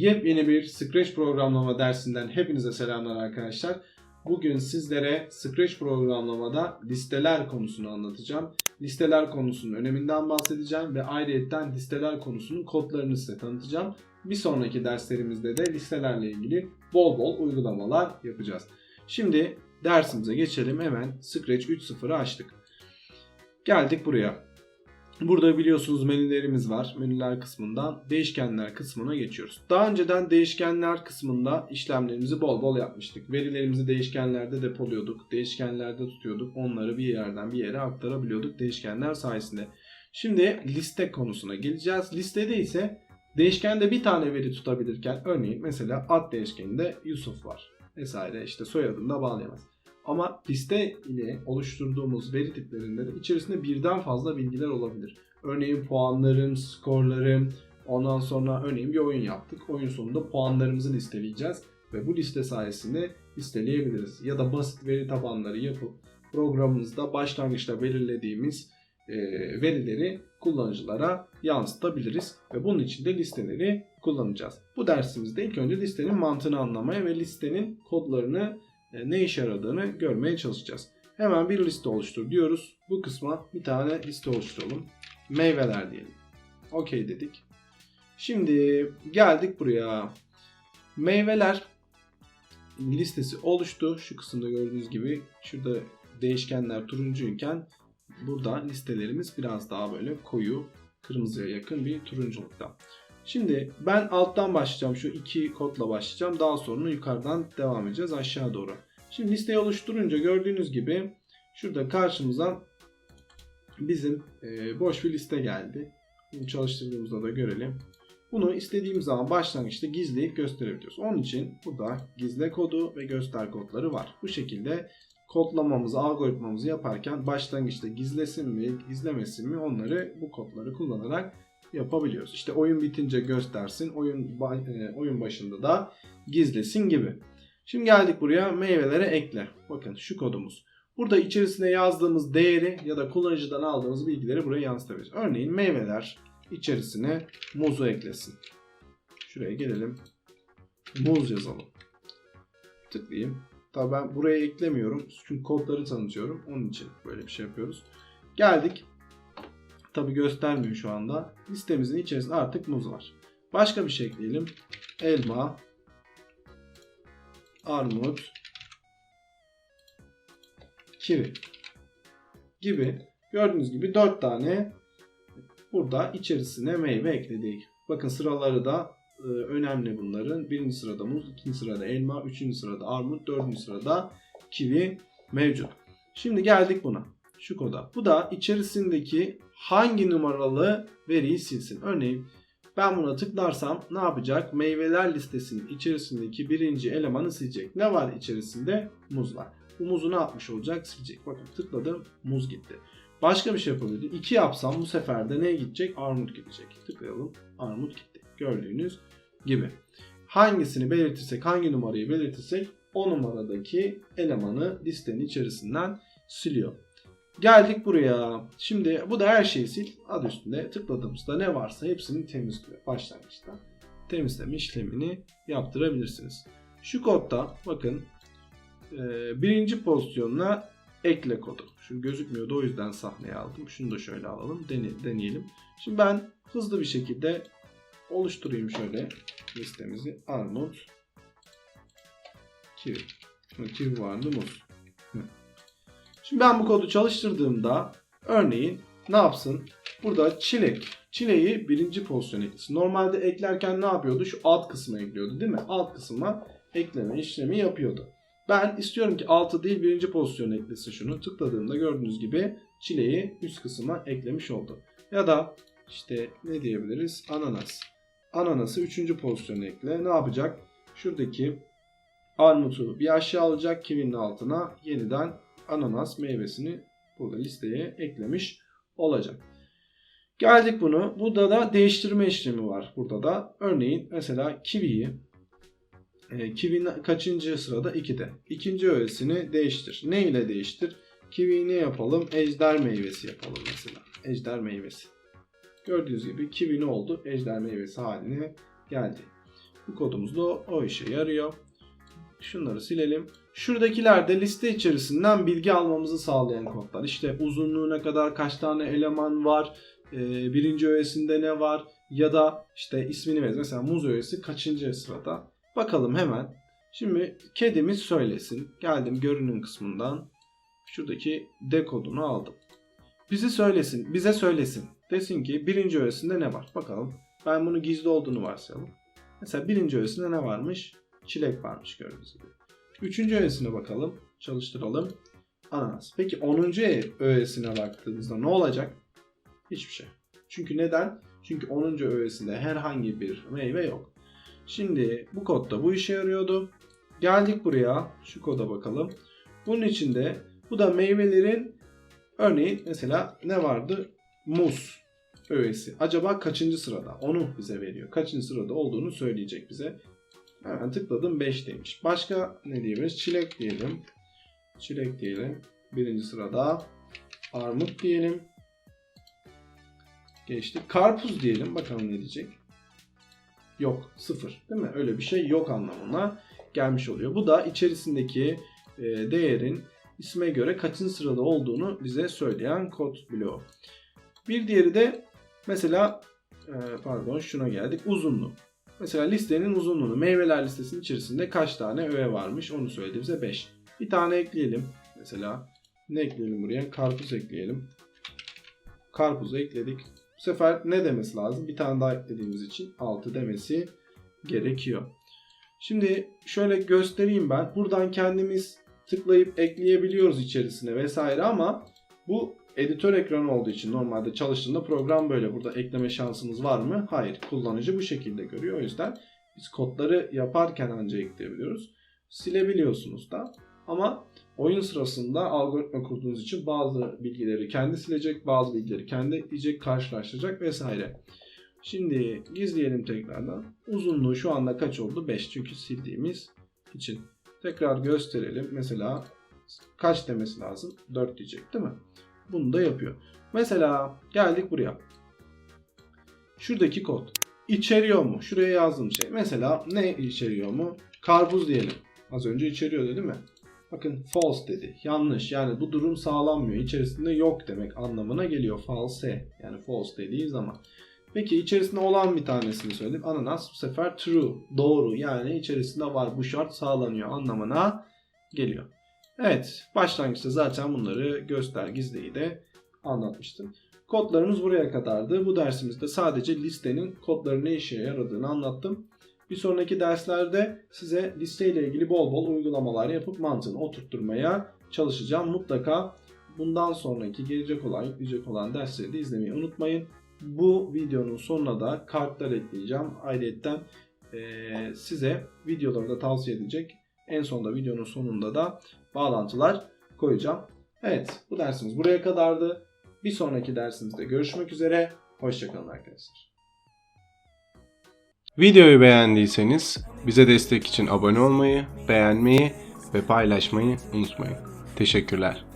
Yepyeni bir Scratch programlama dersinden hepinize selamlar arkadaşlar. Bugün sizlere Scratch programlamada listeler konusunu anlatacağım. Listeler konusunun öneminden bahsedeceğim ve ayrıyetten listeler konusunun kodlarını size tanıtacağım. Bir sonraki derslerimizde de listelerle ilgili bol bol uygulamalar yapacağız. Şimdi dersimize geçelim. Hemen Scratch 3.0'ı açtık. Geldik buraya. Burada biliyorsunuz menülerimiz var. Menüler kısmından değişkenler kısmına geçiyoruz. Daha önceden değişkenler kısmında işlemlerimizi bol bol yapmıştık. Verilerimizi değişkenlerde depoluyorduk. Değişkenlerde tutuyorduk. Onları bir yerden bir yere aktarabiliyorduk değişkenler sayesinde. Şimdi liste konusuna geleceğiz. Listede ise değişkende bir tane veri tutabilirken örneğin mesela ad değişkeninde Yusuf var vesaire işte soyadını da bağlayamaz. Ama liste ile oluşturduğumuz veri tiplerinde de içerisinde birden fazla bilgiler olabilir. Örneğin puanlarım, skorlarım, ondan sonra örneğin bir oyun yaptık. Oyun sonunda puanlarımızı listeleyeceğiz ve bu liste sayesinde listeleyebiliriz. Ya da basit veri tabanları yapıp programımızda başlangıçta belirlediğimiz e, verileri kullanıcılara yansıtabiliriz ve bunun için de listeleri kullanacağız. Bu dersimizde ilk önce listenin mantığını anlamaya ve listenin kodlarını ne işe yaradığını görmeye çalışacağız. Hemen bir liste oluştur diyoruz. Bu kısma bir tane liste oluşturalım. Meyveler diyelim. Okey dedik. Şimdi geldik buraya. Meyveler listesi oluştu. Şu kısımda gördüğünüz gibi şurada değişkenler turuncuyken burada listelerimiz biraz daha böyle koyu kırmızıya yakın bir turunculukta. Şimdi ben alttan başlayacağım. Şu iki kodla başlayacağım. Daha sonra yukarıdan devam edeceğiz aşağı doğru. Şimdi listeyi oluşturunca gördüğünüz gibi şurada karşımıza bizim e, boş bir liste geldi. Bunu çalıştırdığımızda da görelim. Bunu istediğimiz zaman başlangıçta gizleyip gösterebiliyoruz. Onun için burada gizle kodu ve göster kodları var. Bu şekilde kodlamamızı, algoritmamızı yaparken başlangıçta gizlesin mi, gizlemesin mi onları bu kodları kullanarak yapabiliyoruz. İşte oyun bitince göstersin, oyun e, oyun başında da gizlesin gibi. Şimdi geldik buraya meyvelere ekle. Bakın şu kodumuz. Burada içerisine yazdığımız değeri ya da kullanıcıdan aldığımız bilgileri buraya yansıtabiliriz. Örneğin meyveler içerisine muzu eklesin. Şuraya gelelim. Muz yazalım. Tıklayayım. Tabii ben buraya eklemiyorum. Çünkü kodları tanıtıyorum. Onun için böyle bir şey yapıyoruz. Geldik. Tabi göstermiyor şu anda. Listemizin içerisinde artık muz var. Başka bir şey ekleyelim. Elma, armut, kivi gibi gördüğünüz gibi 4 tane burada içerisine meyve ekledik. Bakın sıraları da e, önemli bunların. Birinci sırada muz, ikinci sırada elma, üçüncü sırada armut, dördüncü sırada kivi mevcut. Şimdi geldik buna. Şu koda. Bu da içerisindeki hangi numaralı veriyi silsin. Örneğin ben buna tıklarsam ne yapacak? Meyveler listesinin içerisindeki birinci elemanı silecek. Ne var içerisinde? Muz var. Bu muzu ne yapmış olacak? Silecek. Bakın tıkladım muz gitti. Başka bir şey yapabilirim. 2 yapsam bu sefer de ne gidecek? Armut gidecek. Tıklayalım. Armut gitti. Gördüğünüz gibi. Hangisini belirtirsek, hangi numarayı belirtirsek o numaradaki elemanı listenin içerisinden siliyor. Geldik buraya. Şimdi bu da her şeyi sil. Adı üstünde tıkladığımızda ne varsa hepsini temizliyor başlangıçta. Temizleme işlemini yaptırabilirsiniz. Şu kodda bakın e, birinci pozisyonuna ekle kodu. Şu gözükmüyordu o yüzden sahneye aldım. Şunu da şöyle alalım deneyelim. Şimdi ben hızlı bir şekilde oluşturayım şöyle listemizi. Armut, kivi. Kivi vardı muz. Şimdi ben bu kodu çalıştırdığımda örneğin ne yapsın? Burada çilek. Çileği birinci pozisyona eklesin. Normalde eklerken ne yapıyordu? Şu alt kısmı ekliyordu değil mi? Alt kısma ekleme işlemi yapıyordu. Ben istiyorum ki altı değil birinci pozisyona eklesin şunu. Tıkladığımda gördüğünüz gibi çileği üst kısma eklemiş oldu. Ya da işte ne diyebiliriz? Ananas. Ananası üçüncü pozisyona ekle. Ne yapacak? Şuradaki armutu bir aşağı alacak kivinin altına yeniden ananas meyvesini burada listeye eklemiş olacak. Geldik bunu. Burada da değiştirme işlemi var. Burada da örneğin mesela kiviyi e, kivinin kaçıncı sırada? 2'de. İkinci öğesini değiştir. Ne ile değiştir? Kiviyi ne yapalım? Ejder meyvesi yapalım mesela. Ejder meyvesi. Gördüğünüz gibi kivi ne oldu? Ejder meyvesi haline geldi. Bu kodumuz da o işe yarıyor. Şunları silelim. Şuradakiler de liste içerisinden bilgi almamızı sağlayan kodlar. İşte uzunluğu ne kadar, kaç tane eleman var, e, birinci öğesinde ne var ya da işte ismini ver. Mesela muz öğesi kaçıncı sırada. Bakalım hemen. Şimdi kedimiz söylesin. Geldim görünüm kısmından. Şuradaki D kodunu aldım. Bizi söylesin, bize söylesin. Desin ki birinci öğesinde ne var? Bakalım. Ben bunu gizli olduğunu varsayalım. Mesela birinci öğesinde ne varmış? Çilek varmış gördüğünüz gibi. Üçüncü öğesine bakalım. Çalıştıralım. Ananas. Peki 10. öğesine baktığımızda ne olacak? Hiçbir şey. Çünkü neden? Çünkü 10. öğesinde herhangi bir meyve yok. Şimdi bu kodda bu işe yarıyordu. Geldik buraya. Şu koda bakalım. Bunun içinde bu da meyvelerin örneğin mesela ne vardı? Muz öğesi. Acaba kaçıncı sırada? Onu bize veriyor. Kaçıncı sırada olduğunu söyleyecek bize. Hemen tıkladım 5'teymiş. Başka ne diyebiliriz? Çilek diyelim. Çilek diyelim. Birinci sırada. Armut diyelim. Geçtik. Karpuz diyelim. Bakalım ne diyecek. Yok. Sıfır. Değil mi? Öyle bir şey yok anlamına gelmiş oluyor. Bu da içerisindeki e, değerin isme göre kaçıncı sırada olduğunu bize söyleyen kod bloğu. Bir diğeri de mesela e, pardon şuna geldik. Uzunluğu. Mesela listenin uzunluğunu, meyveler listesinin içerisinde kaç tane öğe varmış onu söyledi bize 5. Bir tane ekleyelim. Mesela ne ekleyelim buraya? Karpuz ekleyelim. Karpuzu ekledik. Bu sefer ne demesi lazım? Bir tane daha eklediğimiz için 6 demesi gerekiyor. Şimdi şöyle göstereyim ben. Buradan kendimiz tıklayıp ekleyebiliyoruz içerisine vesaire ama bu editör ekranı olduğu için normalde çalıştığında program böyle. Burada ekleme şansımız var mı? Hayır. Kullanıcı bu şekilde görüyor. O yüzden biz kodları yaparken ancak ekleyebiliyoruz. Silebiliyorsunuz da. Ama oyun sırasında algoritma kurduğunuz için bazı bilgileri kendi silecek, bazı bilgileri kendi ekleyecek, karşılaştıracak vesaire. Şimdi gizleyelim tekrardan. Uzunluğu şu anda kaç oldu? 5 çünkü sildiğimiz için. Tekrar gösterelim. Mesela kaç demesi lazım? 4 diyecek değil mi? Bunu da yapıyor. Mesela geldik buraya. Şuradaki kod. İçeriyor mu? Şuraya yazdığım şey. Mesela ne içeriyor mu? Karpuz diyelim. Az önce içeriyordu değil mi? Bakın false dedi. Yanlış. Yani bu durum sağlanmıyor. İçerisinde yok demek anlamına geliyor. False. Yani false dediği zaman. Peki içerisinde olan bir tanesini söyledim. Ananas bu sefer true. Doğru. Yani içerisinde var. Bu şart sağlanıyor anlamına geliyor. Evet. Başlangıçta zaten bunları göster gizliyi de anlatmıştım. Kodlarımız buraya kadardı. Bu dersimizde sadece listenin kodları ne işe yaradığını anlattım. Bir sonraki derslerde size listeyle ilgili bol bol uygulamalar yapıp mantığını oturtturmaya çalışacağım. Mutlaka bundan sonraki gelecek olan, yükleyecek olan dersleri de izlemeyi unutmayın. Bu videonun sonuna da kartlar ekleyeceğim. Ayrıca eee, size videoları da tavsiye edecek. En sonunda videonun sonunda da bağlantılar koyacağım. Evet bu dersimiz buraya kadardı. Bir sonraki dersimizde görüşmek üzere. Hoşçakalın arkadaşlar. Videoyu beğendiyseniz bize destek için abone olmayı, beğenmeyi ve paylaşmayı unutmayın. Teşekkürler.